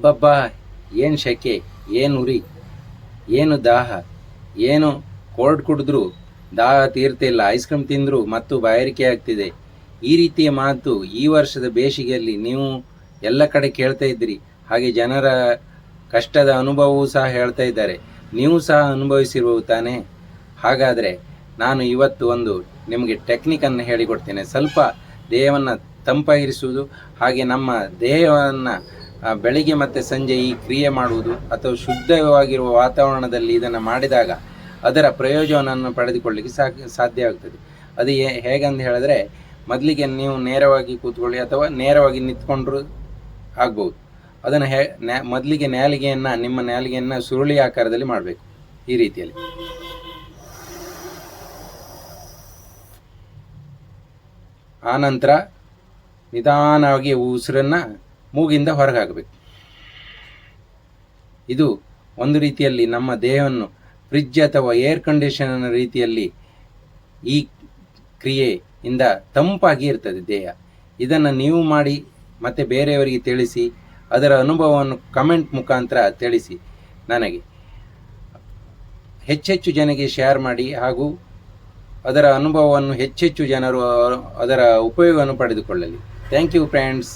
ಅಬ್ಬಬ್ಬ, ಏನು ಶೆಕೆ, ಏನು ಉರಿ, ಏನು ದಾಹ, ಏನು ಕೋಲ್ಡ್ ಕುಡಿದ್ರು, ದಾಹ ತೀರ್ತಿಲ್ಲ ಐಸ್ ಕ್ರೀಮ್ ತಿಂದರೂ, ಮತ್ತು ಬಾಯಾರಿಕೆ ಆಗ್ತಿದೆ ಈ ರೀತಿಯ ಮಾತು ಈ ವರ್ಷದ ಬೇಸಿಗೆಯಲ್ಲಿ ನೀವು ಎಲ್ಲ ಕಡೆ ಕೇಳ್ತಾ ಇದ್ದೀರಿ. ಹಾಗೆ ಜನರ ಕಷ್ಟದ ಅನುಭವವೂ ಸಹ ಹೇಳ್ತಾ ಇದ್ದಾರೆ. ನೀವು ಸಹ ಅನುಭವಿಸಿರ್ಬೋದು ತಾನೇ. ಹಾಗಾದರೆ ನಾನು ಇವತ್ತು ಒಂದು ನಿಮಗೆ ಟೆಕ್ನಿಕನ್ನು ಹೇಳಿಕೊಡ್ತೇನೆ. ಸ್ವಲ್ಪ ದೇಹವನ್ನು ತಂಪಾಗಿರಿಸುವುದು, ಹಾಗೆ ನಮ್ಮ ದೇಹವನ್ನು ಬೆಳಿಗ್ಗೆ ಮತ್ತು ಸಂಜೆ ಈ ಕ್ರಿಯೆ ಮಾಡುವುದು ಅಥವಾ ಶುದ್ಧವಾಗಿರುವ ವಾತಾವರಣದಲ್ಲಿ ಇದನ್ನು ಮಾಡಿದಾಗ ಅದರ ಪ್ರಯೋಜನವನ್ನು ಪಡೆದುಕೊಳ್ಳಿಕ್ಕೆ ಸಾಧ್ಯ ಆಗ್ತದೆ. ಅದು ಹೇಗಂತ ಹೇಳಿದ್ರೆ ಮೊದಲಿಗೆ ನೀವು ನೇರವಾಗಿ ಕೂತ್ಕೊಳ್ಳಿ ಅಥವಾ ನೇರವಾಗಿ ನಿಂತ್ಕೊಂಡ್ರು ಆಗ್ಬೋದು. ಅದನ್ನು ಹೇ ಮೊದಲಿಗೆ ನ್ಯಾಲಿಗೆಯನ್ನು, ನಿಮ್ಮ ನ್ಯಾಲಿಗೆಯನ್ನು ಸುರುಳಿ ಆಕಾರದಲ್ಲಿ ಮಾಡಬೇಕು ಈ ರೀತಿಯಲ್ಲಿ. ಆನಂತರ ನಿಧಾನವಾಗಿ ಉಸಿರನ್ನು ಮೂಗಿಂದ ಹೊರಗಾಗಬೇಕು. ಇದು ಒಂದು ರೀತಿಯಲ್ಲಿ ನಮ್ಮ ದೇಹವನ್ನು ಫ್ರಿಜ್ ಅಥವಾ ಏರ್ ಕಂಡೀಷನ್ ರೀತಿಯಲ್ಲಿ ಈ ಕ್ರಿಯೆಯಿಂದ ತಂಪಾಗಿ ಇರ್ತದೆ ದೇಹ. ಇದನ್ನು ನೀವು ಮಾಡಿ ಮತ್ತು ಬೇರೆಯವರಿಗೆ ತಿಳಿಸಿ, ಅದರ ಅನುಭವವನ್ನು ಕಮೆಂಟ್ ಮುಖಾಂತರ ತಿಳಿಸಿ ನನಗೆ. ಹೆಚ್ಚೆಚ್ಚು ಜನರಿಗೆ ಶೇರ್ ಮಾಡಿ ಹಾಗೂ ಅದರ ಅನುಭವವನ್ನು ಹೆಚ್ಚೆಚ್ಚು ಜನರು, ಅದರ ಉಪಯೋಗವನ್ನು ಪಡೆದುಕೊಳ್ಳಲಿ. Thank you friends